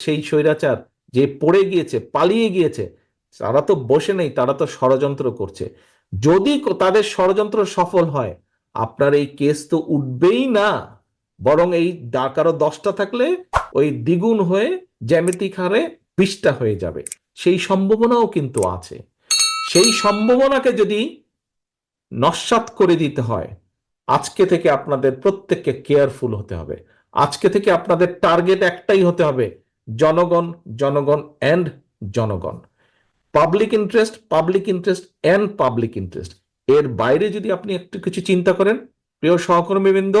সেই স্বৈরাচার যে পড়ে গিয়েছে, পালিয়ে গিয়েছে, তারা তো বসে নেই, তারা তো ষড়যন্ত্র করছে। যদি তাদের ষড়যন্ত্র সফল হয়, আপনার এই কেস তো উঠবেই না। বরং এই কারও দশটা থাকলে ওই দ্বিগুণ হয়ে জ্যামিতিক হারে বিশটা হয়ে যাবে। সেই সম্ভাবনাও কিন্তু আছে। সেই সম্ভাবনাকে যদি নস্বাত করে দিতে হয়, আজকে থেকে আপনাদের প্রত্যেককে কেয়ারফুল হতে হবে। আজকে থেকে আপনাদের টার্গেট একটাই হতে হবে জনগণ জনগণ অ্যান্ড জনগণ। Public interest public interest and public interest এর বাইরে যদি আপনি একটু কিছু চিন্তা করেন, প্রিয় সহকর্মীবৃন্দ,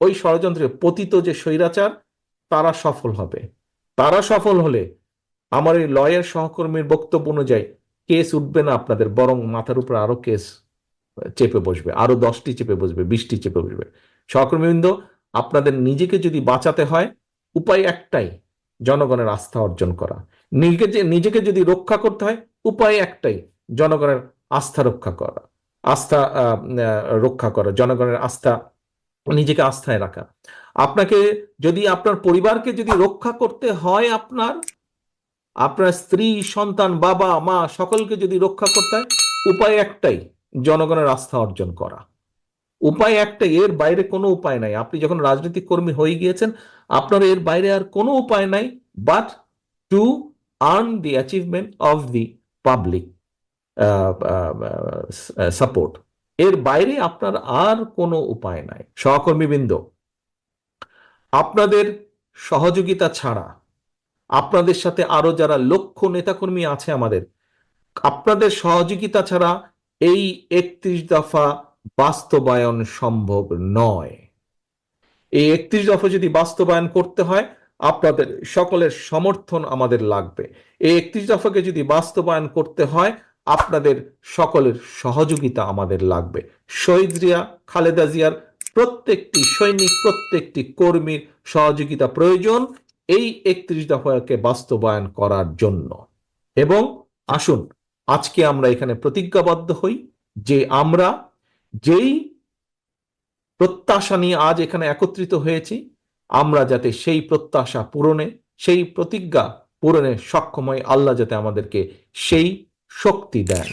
ওই ষড়যন্ত্রে পতিত যে স্বৈরাচার, তারা সফল হবে। তারা সফল হলে আমার এই লয়ের সহকর্মীর বক্তব্য অনুযায়ী কেস উঠবে না আপনাদের, বরং মাথার উপর আরও কেস চেপে বসবে, আরও দশটি চেপে বসবে, বিশটি চেপে বসবে। সহকর্মীবৃন্দ, আপনাদের নিজেকে যদি বাঁচাতে হয়, উপায় একটাই জনগণের আস্থা অর্জন করা। নিজেকে যে, নিজেকে যদি রক্ষা করতে হয়, উপায় একটাই, জনগণের আস্থা রক্ষা করা। আস্থা রক্ষা করা, জনগণের আস্থা, নিজেকে আস্থায় রাখা। আপনাকে যদি, আপনার পরিবারকে যদি রক্ষা করতে হয় আপনার আপনার স্ত্রী, সন্তান, বাবা, মা, সকলকে যদি রক্ষা করতে হয়, উপায় একটাই, জনগণের আস্থা অর্জন করা। উপায় একটা, এর বাইরে কোনো উপায় নাই। আপনি যখন রাজনৈতিক কর্মী হয়ে গিয়েছেন, আপনার এর বাইরে আর কোনো উপায় নাই but to earn the achievement of the public support এর বাইরে আপনার আর কোনো উপায় নাই। সহকর্মীবৃন্দ, আপনাদের সহযোগিতা ছাড়া, আপনাদের সাথে আরও যারা লক্ষ নেতাকর্মী আছে আমাদের, আপনাদের সহযোগিতা ছাড়া এই একত্রিশ দফা বাস্তবায়ন সম্ভব নয়। এই একত্রিশ দফা যদি বাস্তবায়ন করতে হয়, আপনাদের সকলের সমর্থন আমাদের লাগবে। এই একত্রিশ দফাকে যদি বাস্তবায়ন করতে হয়, আপনাদের সকলের সহযোগিতা আমাদের লাগবে। শহীদ জিয়া, খালেদা জিয়ার প্রত্যেকটি সৈনিক, প্রত্যেকটি কর্মীর সহযোগিতা প্রয়োজন এই একত্রিশ দফাকে বাস্তবায়ন করার জন্য। এবং আসুন, আজকে আমরা এখানে প্রতিজ্ঞাবদ্ধ হই যে আমরা যেই প্রত্যাশা নিয়ে আজ এখানে একত্রিত হয়েছি, আমরা যাতে সেই প্রত্যাশা পূরণে, সেই প্রতিজ্ঞা পূরণে সক্ষম হয় আল্লাহ যাতে আমাদেরকে সেই শক্তি দেন।